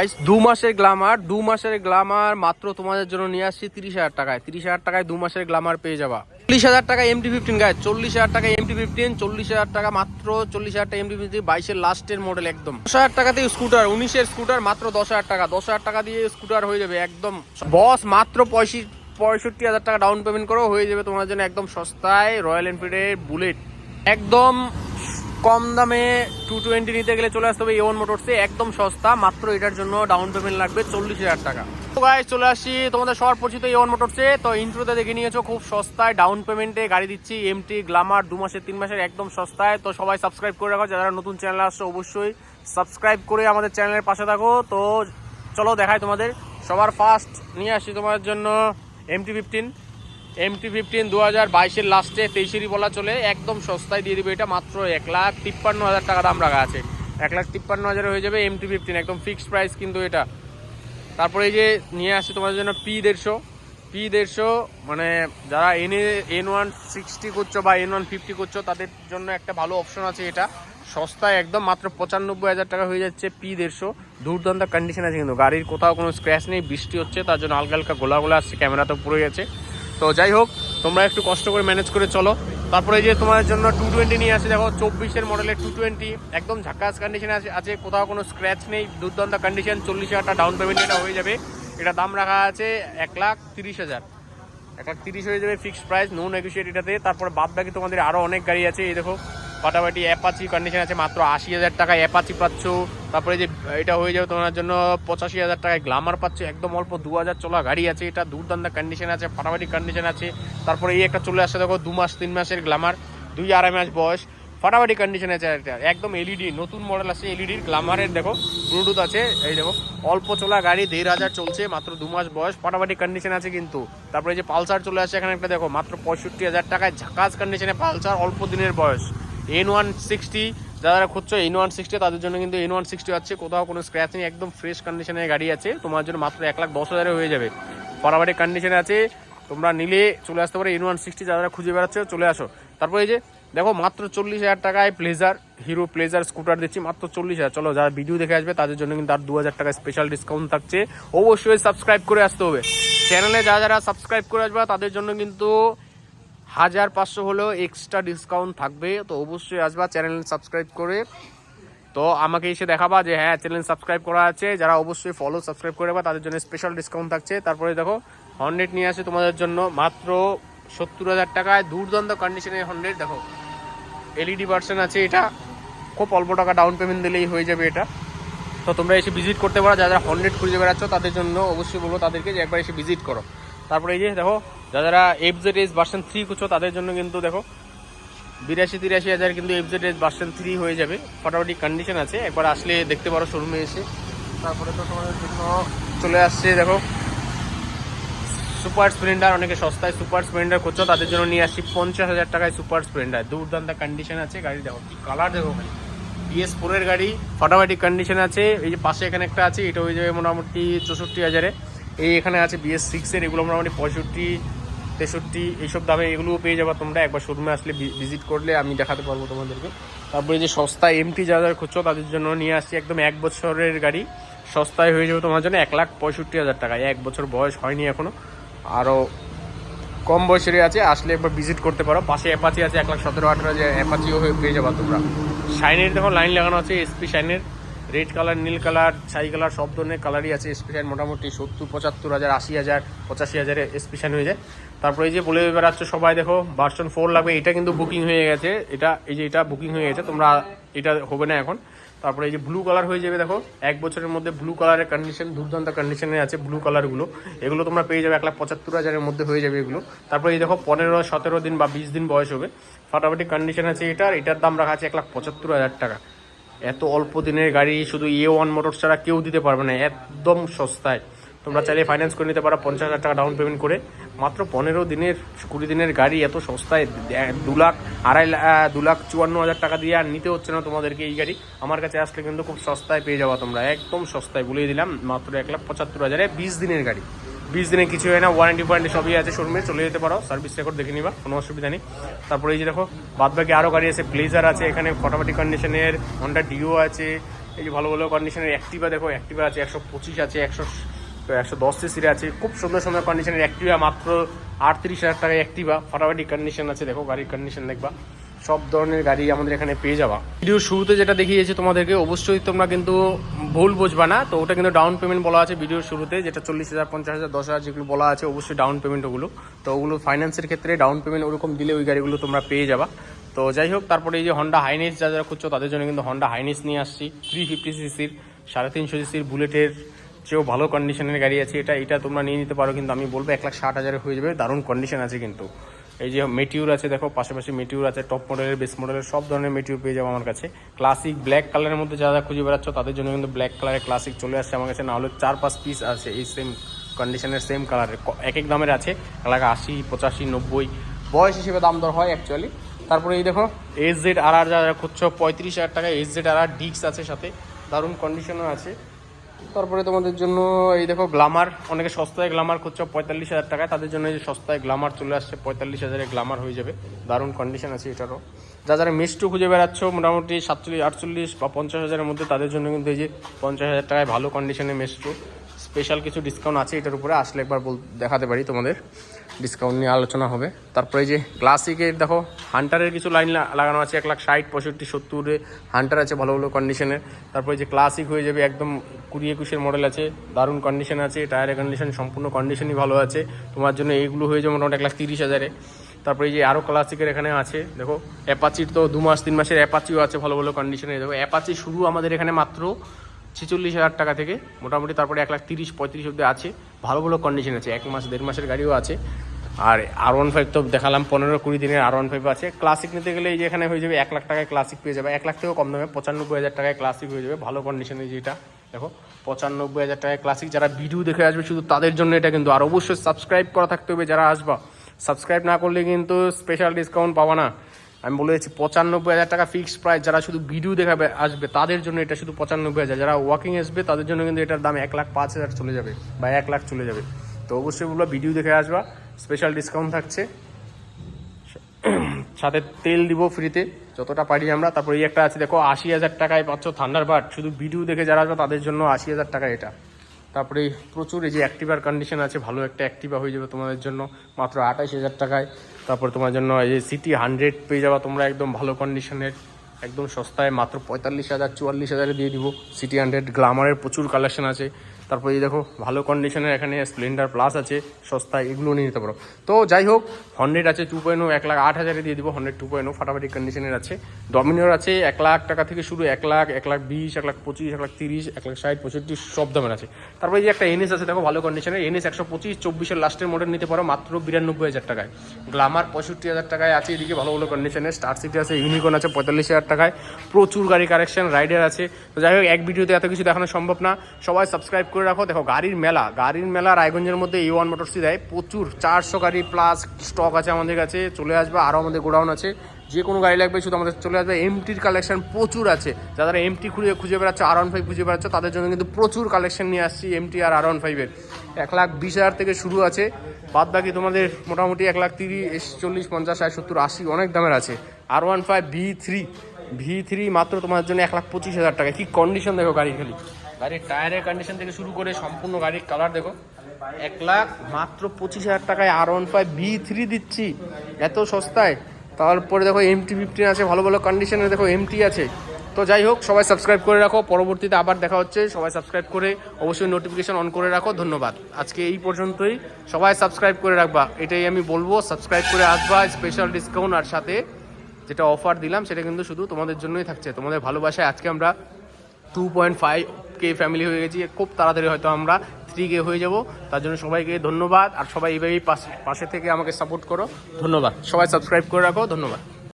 Guys, দু মাসের Glamour দু মাসের গ্লামার মাত্র তোমাদের জন্য নিয়ে আসছি তিরিশ হাজার টাকায়। তিরিশ হাজার টাকায় দু মাসের গ্লামার পেয়ে যাবা। চল্লিশ হাজার টাকা এমটি ফিফটিন গায়ে চল্লিশ হাজার টাকা এমটি ফিফটিন চল্লিশ হাজার টাকা মাত্র চল্লিশ হাজার টাকা এমটি ফিফটিন বাইশের লাস্টের মডেল একদম। দশ হাজার টাকাতে স্কুটার উনিশের স্কুটার মাত্র দশ হাজার টাকা। দশ হাজার টাকা দিয়ে স্কুটার হয়ে যাবে একদম বস মাত্র পঁয়ষট্টি পঁয়ষট্টি হাজার টাকা ডাউন পেমেন্ট করো হয়ে যাবে তোমার জন্য একদম সস্তায় রয়্যাল এনফিল্ডের বুলেট একদম কম দামে টু টোয়েন্টি নিতে গেলে চলে আসতে হবে এওয়ান মোটরসে একদম সস্তা, মাত্র এটার জন্য ডাউন পেমেন্ট লাগবে চল্লিশ হাজার টাকা। তো গাইস চলে আসছি তোমাদের সবার পরিচিত এওয়ান মোটরসে তো ইন্ট্রোতে দেখে নিয়েছো, খুব সস্তায় ডাউন পেমেন্টে গাড়ি দিচ্ছি এমটি গ্লামার দু মাসের, তিন মাসের, একদম সস্তায়। তো সবাই সাবস্ক্রাইব করে রাখো, যারা নতুন চ্যানেল আসছে অবশ্যই সাবস্ক্রাইব করে আমাদের চ্যানেলের পাশে থাকো। তো চলো দেখাই তোমাদের, সবার ফার্স্ট নিয়ে আসি তোমাদের জন্য এমটি ফিফটিন এমটি ফিফটিন দু হাজার বাইশের লাস্টে তেইশেরই বলা চলে, একদম সস্তায় দিয়ে দিবে এটা, মাত্র এক লাখ তিপ্পান্ন হাজার টাকা দাম রাখা আছে। এক লাখ তিপ্পান্ন হাজারে হয়ে যাবে এমটি ফিফটিন একদম ফিক্সড প্রাইস কিন্তু এটা। তারপরে এই যে নিয়ে আসছে তোমাদের জন্য পি দেড়শো। পি দেড়শো মানে যারা এন এন ওয়ান সিক্সটি করছ বা এন ওয়ান ফিফটি করছ, তাদের জন্য একটা ভালো অপশন আছে এটা। সস্তায় একদম মাত্র পঁচানব্বই হাজার টাকা হয়ে যাচ্ছে পি দেড়শো। দুর্দান্ত কন্ডিশন আছে কিন্তু, গাড়ির কোথাও কোনো স্ক্র্যাচ নেই, বৃষ্টি হচ্ছে, তার জন্য হালকা হালকা গোলা গোলা আসছে ক্যামেরা তো পড়ে গেছে। তো যাই হোক, তোমরা একটু কষ্ট করে ম্যানেজ করে চলো। তারপরে যে তোমার জন্য টু টোয়েন্টি নিয়ে আসে, দেখো চব্বিশের মডেলের টু টোয়েন্টি একদম ঝাক্কাস কন্ডিশনে আছে আছে কোথাও কোনো স্ক্র্যাচ নেই, দুর্দান্ত কন্ডিশন চল্লিশ হাজার ডাউন পেমেন্ট এটা হয়ে যাবে। এটা দাম রাখা আছে এক লাখ তিরিশ হাজার। এক লাখ তিরিশ হয়ে যাবে ফিক্সড প্রাইস নো নেগোসিয়েট এটাতে। তারপরে বাদ বাকি তোমাদের আরও অনেক গাড়ি আছে, এই দেখো। ফাটাফাটি অ্যাপাচি কন্ডিশন আছে, মাত্র আশি হাজার টাকায় অ্যাপাচি পাচ্ছ। তারপরে যে, এটা হয়ে যাবে তোমার জন্য পঁচাশি হাজার টাকায় গ্লামার পাচ্ছ। একদম অল্প দু হাজার চলা গাড়ি আছে, এটা দুর্দান্ত কন্ডিশন আছে, ফাটাফাটি কন্ডিশন আছে। তারপরে এই একটা চলে আসছে, দেখো, দু মাস, তিন মাসের গ্লামার দুই আড়াই মাস বয়স। ফাটাফাটি কন্ডিশন আছে এটা একদম এলইডি নতুন মডেল আছে এলইডির গ্লামারের দেখো ব্লুটুথ আছে, এই দেখো, অল্প চলা গাড়ি, দেড় হাজার চলছে, মাত্র দু মাস বয়স, ফাটাফাটি কন্ডিশন আছে কিন্তু। তারপরে যে পালসার চলে আসছে, এখানে একটা, দেখো, মাত্র পঁয়ষট্টি হাজার টাকায় ঝাকাস কন্ডিশনে পালসার, অল্প দিনের বয়স। এন ওয়ান সিক্সটি যারা খুঁজছো এন ওয়ান সিক্সটি তাদের জন্য কিন্তু এন ওয়ান সিক্সটি আছে। কোথাও কোনো স্ক্র্যাচ নেই, একদম ফ্রেশ কন্ডিশনের গাড়ি আছে। তোমার জন্য মাত্র এক লাখ দশ হাজারে হয়ে যাবে। ফাটাফাটি কন্ডিশনে আছে। তোমরা নিলে চলে আসতে পারো এন ওয়ান সিক্সটি যারা খুঁজে বেড়াচ্ছ, চলে আসো। তারপরে এই যে, দেখো মাত্র চল্লিশ হাজার টাকায় প্লেজার হিরো প্লেজার স্কুটার দিচ্ছি, মাত্র চল্লিশ হাজার। চলো, যারা ভিডিও দেখে আসবে, তাদের জন্য কিন্তু আর দু হাজার টাকা স্পেশাল ডিসকাউন্ট থাকছে। অবশ্যই সাবস্ক্রাইব করে আসতে হবে। চ্যানেলে যারা যারা সাবস্ক্রাইব করে আসবে, তাদের জন্য কিন্তু হাজার পাঁচশো হলেও এক্সট্রা ডিসকাউন্ট থাকবে, তো অবশ্যই আসবা চ্যানেল সাবস্ক্রাইব করে। তো আমাকে এসে দেখাবা যে হ্যাঁ চ্যানেল সাবস্ক্রাইব করা আছে। যারা অবশ্যই ফলো সাবস্ক্রাইব করে বা তাদের জন্য স্পেশাল ডিসকাউন্ট থাকছে। তারপরে দেখো হন্ড্রেড নিয়ে আসে তোমাদের জন্য, মাত্র সত্তর হাজার টাকায়। দুর্দান্ত কন্ডিশনের হন্ড্রেড দেখো এলইডি ভার্সন আছে এটা। খুব অল্প টাকা ডাউন পেমেন্ট দিলেই হয়ে যাবে এটা। তো তোমরা এসে ভিজিট করতে পারো। যারা যারা হন্ড্রেড খুঁজে বেড়াচ্ছ, তাদের জন্য অবশ্যই বলব তাদেরকে যে, একবার এসে ভিজিট করো। তারপরে এই যে, দেখো যারা F Z S version three করছ তাদের জন্য কিন্তু দেখো, বিরাশি তিরাশি হাজার কিন্তু F Z S version three হয়ে যাবে। ফটাফটি কন্ডিশন আছে। একবার আসলে দেখতে পারো শোরুমে এসে। তারপরে তো তোমাদের জন্য চলে আসছে, দেখো সুপার স্প্লেন্ডার অনেকে সস্তায় সুপার স্প্লেন্ডার করছ তাদের জন্য নিয়ে আসছি পঞ্চাশ হাজার টাকায় সুপার স্প্লেন্ডার দুর্দান্ত কন্ডিশন আছে গাড়ি দেখো, কি কালার দেখো খালি বিএস ফোরের গাড়ি, ফটাফটি কন্ডিশন আছে। এই যে পাশে এখানে একটা আছে, এটা হয়ে যাবে মোটামুটি চৌষট্টি হাজারে। এই এখানে আছে বিএস সিক্সের এগুলো মোটামুটি পঁয়ষট্টি তেষট্টি এইসব দামে এগুলোও পেয়ে যাবে তোমরা। একবার শোরুমে আসলে ভিজিট করলে আমি দেখাতে পারব তোমাদেরকে। তারপরে যে সস্তা এমটি যারা যারা খুঁজছো, তাদের জন্য নিয়ে আসছি একদম এক বছরের গাড়ি। সস্তায় হয়ে যাবে তোমার জন্য এক লাখ পঁয়ষট্টি হাজার টাকায় এক বছর বয়স হয়নি এখনও। আরও কম বয়সেরই আছে, আসলে একবার ভিজিট করতে পারো। পাশে অ্যাপাচি আছে, এক লাখ সতেরো, আঠারো যে অ্যাপাচিও হয়ে পেয়ে যাবা তোমরা। শাইনের দেখো লাইন লাগানো আছে এসপি শাইনের রেড কালার নীল কালার ছাই কালার সব ধরনের কালারই আছে। এসপি শাইন মোটামুটি সত্তর, পঁচাত্তর হাজার, আশি হাজার, পঁচাশি হাজারে এসপি শাইন হয়ে যায়। তারপরে এই যে বলে বেড়াচ্ছ সবাই, দেখো ভার্সন ফোর লাগবে। এটা কিন্তু বুকিং হয়ে গেছে। এটা, এই যে এটা বুকিং হয়ে গেছে। তোমরা এটা হবে না এখন। তারপরে এই যে ব্লু কালার হয়ে যাবে, দেখো। এক বছরের মধ্যে ব্লু কালারের কন্ডিশন দুর্দান্ত কন্ডিশনে আছে ব্লু কালারগুলো এগুলো তোমরা পেয়ে যাবে এক লাখ পঁচাত্তর হাজারের মধ্যে হয়ে যাবে এগুলো। তারপরে এই দেখো, পনেরো, সতেরো দিন বা বিশ দিন বয়স হবে। ফাটাফাটি কন্ডিশন আছে এটার এটার দাম রাখা আছে এক লাখ পঁচাত্তর হাজার টাকা। এত অল্প দিনের গাড়ি, শুধু এ ওয়ান মোটর ছাড়া কেউ দিতে পারবে না, একদম সস্তায়। তোমরা চাইলে ফাইন্যান্স করে নিতে পারো, পঞ্চাশ হাজার টাকা ডাউন পেমেন্ট করে। মাত্র পনেরো দিনের, কুড়ি দিনের গাড়ি এত সস্তায় দে- লাখ, আড়াই দু লাখ চুয়ান্ন হাজার টাকা দিয়ে আর নিতে হচ্ছে না তোমাদেরকে এই গাড়ি। আমার কাছে আসলে কিন্তু খুব সস্তায় পেয়ে যাওয়া তোমরা, একদম সস্তায় বলেই দিলাম, মাত্র এক লাখ পঁচাত্তর হাজারে বিশ দিনের গাড়ি। বিশ দিনে কিছু হয় না ওয়ারেন্টি ফোয়ারেন্টি সবই আছে শোরুমে চলে যেতে পারো সার্ভিস রেকর্ড দেখে নিবা, কোনো অসুবিধা নেই। তারপরে এই যে দেখো বাদ বাকি আরও গাড়ি আছে প্লেজার আছে, এখানে ফটোমেটিক কন্ডিশনের হন্ডা ডিও আছে, এই যে ভালো ভালো কন্ডিশনের অ্যাক্টিভা দেখো অ্যাক্টিভা আছে, একশো পঁচিশ আছে, একশো একশো দশ সিসির আছে। খুব সুন্দর সুন্দর কন্ডিশনের অ্যাক্টিভা মাত্র আটত্রিশ হাজার টাকা অ্যাক্টিভা ফাটাফাটি কন্ডিশন আছে, দেখো গাড়ির কন্ডিশন দেখবা। সব ধরনের গাড়ি আমাদের এখানে পেয়ে যাবা। ভিডিও শুরুতে যেটা দেখিয়েছি তোমাদেরকে, অবশ্যই তোমরা কিন্তু ভুল বুঝবা না। তো ওটা কিন্তু ডাউন পেমেন্ট বলা আছে ভিডিওর শুরুতে, যেটা চল্লিশ হাজার, পঞ্চাশ হাজার, দশ হাজার যেগুলো বলা আছে, অবশ্যই ডাউন পেমেন্ট ওগুলো। তো ওগুলো ফাইন্যান্সের ক্ষেত্রে ডাউন পেমেন্ট ওরকম দিলে ওই গাড়িগুলো তোমরা পেয়ে যাবা। তো যাই হোক, তারপরে এই যে হন্ডা হাইনেস যা যারা খুঁজছো, তাদের জন্য কিন্তু হন্ডা হাইনেস নিয়ে আসছি। থ্রি ফিফটি সিসির সাড়ে তিনশো সিসির বুলেটের চেয়েও ভালো কন্ডিশনের গাড়ি আছে, এটা এটা তোমরা নিয়ে নিতে পারো, কিন্তু আমি বলব এক লাখ ষাট হাজারে হয়ে যাবে, দারুণ কন্ডিশন আছে কিন্তু। এই যে মেটিউর আছে, দেখো, পাশাপাশি মেটিউর আছে টপ মডেলের বেস মডেলের সব ধরনের মেটিউর পেয়ে যাব আমার কাছে। ক্লাসিক ব্ল্যাক কালারের মধ্যে যারা খুঁজে বেড়াচ্ছ, তাদের জন্য কিন্তু ব্ল্যাক কালারের ক্লাসিক চলে আসছে আমার কাছে। না হলে চার পাঁচ পিস আছে, এই সেম কন্ডিশনের সেম কালারের এক এক দামের আছে, এক লাখ আশি, পঁচাশি, নব্বই। বয়স হিসেবে দাম দর হয় অ্যাকচুয়ালি তারপরে এই দেখো এস জেড আর আর যারা খুঁজছো, পঁয়ত্রিশ হাজার টাকা এস জেড আর আর ডিক্স আছে সাথে। দারুণ কন্ডিশনও আছে। তারপরে তোমাদের জন্য এই দেখো গ্লামার অনেকে সস্তায় গ্লামার খুঁজছো, পঁয়তাল্লিশ হাজার টাকায়, তাদের জন্য এই যে সস্তায় গ্লামার চলে আসছে, পঁয়তাল্লিশ হাজারে গ্লামার হয়ে যাবে। দারুণ কন্ডিশন আছে এটারও। যা যারা মিষ্টু খুঁজে বেড়াচ্ছ, মোটামুটি সাতচল্লিশ, আটচল্লিশ বা পঞ্চাশ হাজারের মধ্যে, তাদের জন্য কিন্তু এই যে পঞ্চাশ হাজার টাকায় ভালো কন্ডিশনে মিষ্টু। স্পেশাল কিছু ডিসকাউন্ট আছে এটার উপরে, আসলে একবার দেখাতে পারি তোমাদের। ডিসকাউন্ট নিয়ে আলোচনা হবে। তারপরে যে ক্লাসিকের দেখো হান্টারের কিছু লাইন লাগানো আছে, এক লাখ ষাট, পঁয়ষট্টি, সত্তরে হান্টার আছে ভালো ভালো কন্ডিশনের তারপরে যে ক্লাসিক হয়ে যাবে, একদম কুড়ি একুশের মডেল আছে, দারুণ কন্ডিশন আছে টায়ারের কন্ডিশন সম্পূর্ণ কন্ডিশনই ভালো আছে। তোমার জন্য এইগুলো হয়ে যাবে মোটামুটি এক লাখ তিরিশ হাজারে। তারপরে এই যে আরও ক্লাসিকের এখানে আছে, দেখো অ্যাপাচির তো দু মাস, তিন মাসের অ্যাপাচিও আছে ভালো ভালো কন্ডিশনে দেখো অ্যাপাচি শুরু আমাদের এখানে মাত্র ছেচল্লিশ হাজার টাকা থেকে, মোটামুটি তারপরে এক লাখ তিরিশ, পঁয়ত্রিশ অব্দি আছে, ভালো ভালো কন্ডিশন আছে। এক মাস, দেড় মাসের গাড়িও আছে। আর আর ওয়ান ফাইভ তো দেখালাম, পনেরো কুড়ি দিনের আর ওয়ান ফাইভ আছে। ক্লাসিক নিতে গেলে এই যে এখানে হয়ে যাবে এক লাখ টাকায় ক্লাসিক পেয়ে যাবে। এক লাখ থেকেও কম দামে পঁচানব্বই হাজার টাকায় ক্লাসিক হয়ে যাবে। ভালো কন্ডিশনে যেটা। দেখো, পঁচানব্বই হাজার টাকায় ক্লাসিক যারা ভিডিও দেখে আসবে শুধু তাদের জন্য এটা কিন্তু। আর অবশ্যই সাবস্ক্রাইব করা থাকতে হবে যারা আসবা। সাবস্ক্রাইব না করলে কিন্তু স্পেশাল ডিসকাউন্ট পাবা না। আমি বলে দিচ্ছি, পঁচানব্বই হাজার টাকা ফিক্সড প্রাইস যারা শুধু ভিডিও দেখাবে, আসবে, তাদের জন্য এটা শুধু পঁচানব্বই হাজার। যারা ওয়াকিং আসবে, তাদের জন্য কিন্তু এটার দাম এক লাখ পাঁচ হাজার চলে যাবে বা এক লাখ চলে যাবে। তো অবশ্যই বলব ভিডিও দেখে আসবা। স্পেশাল ডিসকাউন্ট থাকছে। সাথে তেল দিব ফ্রিতে যতটা পারি আমরা। তারপর এই একটা আছে, দেখো, আশি হাজার টাকায় পাচ্ছ থান্ডারবার্ড শুধু ভিডিও দেখে যারা আসবে, তাদের জন্য আশি হাজার টাকা এটা। তারপরে প্রচুর এই যে অ্যাক্টিভার কন্ডিশন আছে, ভালো একটা অ্যাক্টিভা হয়ে যাবে তোমাদের জন্য। মাত্র আঠাশ হাজার টাকায়। তারপর তোমার জন্য এই যে সিটি হান্ড্রেড পেয়ে যাবা তোমরা একদম ভালো কন্ডিশনের একদম সস্তায় মাত্র পঁয়তাল্লিশ হাজার, চুয়াল্লিশ হাজারে দিয়ে দিব। সিটি হান্ড্রেড গ্লামারের প্রচুর কালেকশন আছে। তারপর এই দেখো, ভালো কন্ডিশনের এখানে স্প্লেন্ডার প্লাস আছে সস্তায় এগুলো নিয়ে নিতে পারো। তো যাই হোক হন্ড্রেড আছে টু পয়েন্ট এক লাখ আট হাজারে দিয়ে দিব হন্ড্রেড টু পয়েন্ট ফাটাফাটি কন্ডিশনের আছে। ডমিনোর আছে, এক লাখ টাকা থেকে শুরু, এক লাখ এক লাখ বিশ, এক লাখ পঁচিশ, এক লাখ তিরিশ, এক লাখ ষাট, পঁয়ষট্টি, সব দামের আছে। তারপরে যে একটা এনএস আছে, দেখো, ভালো কন্ডিশনের এনএস একশো পঁচিশ, চব্বিশের লাস্টের মডেল নিতে পারো, মাত্র বিরানব্বই হাজার টাকায়। গ্লামার পঁয়ষট্টি হাজার টাকায় আছে, এদিকে ভালো ভালো কন্ডিশনের স্টার সিটি আছে ইউনিকন আছে, পঁয়তাল্লিশ হাজার টাকায়। প্রচুর গাড়ি কারেকশন রাইডার আছে। তো যাই হোক, এক ভিডিওতে এত কিছু দেখানো সম্ভব না। সবাই সাবস্ক্রাইব করে রাখো। দেখো, গাড়ির মেলা। গাড়ির মেলা রায়গঞ্জের মধ্যে ই ওয়ান মোটরসি দেয়। প্রচুর। চারশো গাড়ি প্লাস স্টক আছে আমাদের কাছে। চলে আসবে। আরও আমাদের গোডাউন আছে। যে কোনো গাড়ি লাগবে, শুধু আমাদের চলে আসবে। এমটির কালেকশন প্রচুর আছে। যারা এমটি খুঁজে খুঁজে বেড়াচ্ছে আর ওয়ান ফাইভ খুঁজে বেড়াচ্ছে, তাদের জন্য কিন্তু প্রচুর কালেকশন নিয়ে আসছি এমটি আর আর ওয়ান ফাইভের এক লাখ বিশ হাজার থেকে শুরু আছে। বাদ বাকি তোমাদের মোটামুটি এক লাখ তিরিশ চল্লিশ, পঞ্চাশ, ষাট, সত্তর, আশি অনেক দামের আছে। R one five V three V three মাত্র তোমার জন্য এক লাখ পঁচিশ হাজার টাকা। কি কন্ডিশন দেখো গাড়ি খালি। গাড়ির টায়ারের কন্ডিশন থেকে শুরু করে সম্পূর্ণ গাড়ির কালার দেখো। এক লাখ মাত্র পঁচিশ হাজার টাকায় R one five V three দিচ্ছি। এত সস্তায়। তারপরে দেখো এমটি ফিফটিন আছে, ভালো ভালো কন্ডিশনে দেখো এমটি আছে। তো যাই হোক, সবাই সাবস্ক্রাইব করে রাখো। পরবর্তীতে আবার দেখা হচ্ছে। সবাই সাবস্ক্রাইব করে অবশ্যই নোটিফিকেশন অন করে রাখো। ধন্যবাদ। আজকে এই পর্যন্তই। সবাই সাবস্ক্রাইব করে রাখবা। এটাই আমি বলব সাবস্ক্রাইব করে আসবা। স্পেশাল ডিসকাউন্ট আর সাথে যেটা অফার দিলাম, সেটা কিন্তু শুধু তোমাদের জন্যই থাকছে। তোমাদের ভালোবাসায় আজকে আমরা two point five K family হয়ে গেছি, খুব তাড়াতাড়ি হয়তো আমরা থ্রি কে হয়ে যাব। তার জন্য সবাইকে ধন্যবাদ, আর সবাই এইভাবেই পাশে থেকে আমাকে সাপোর্ট করো। ধন্যবাদ। সবাই সাবস্ক্রাইব করে রাখো, ধন্যবাদ।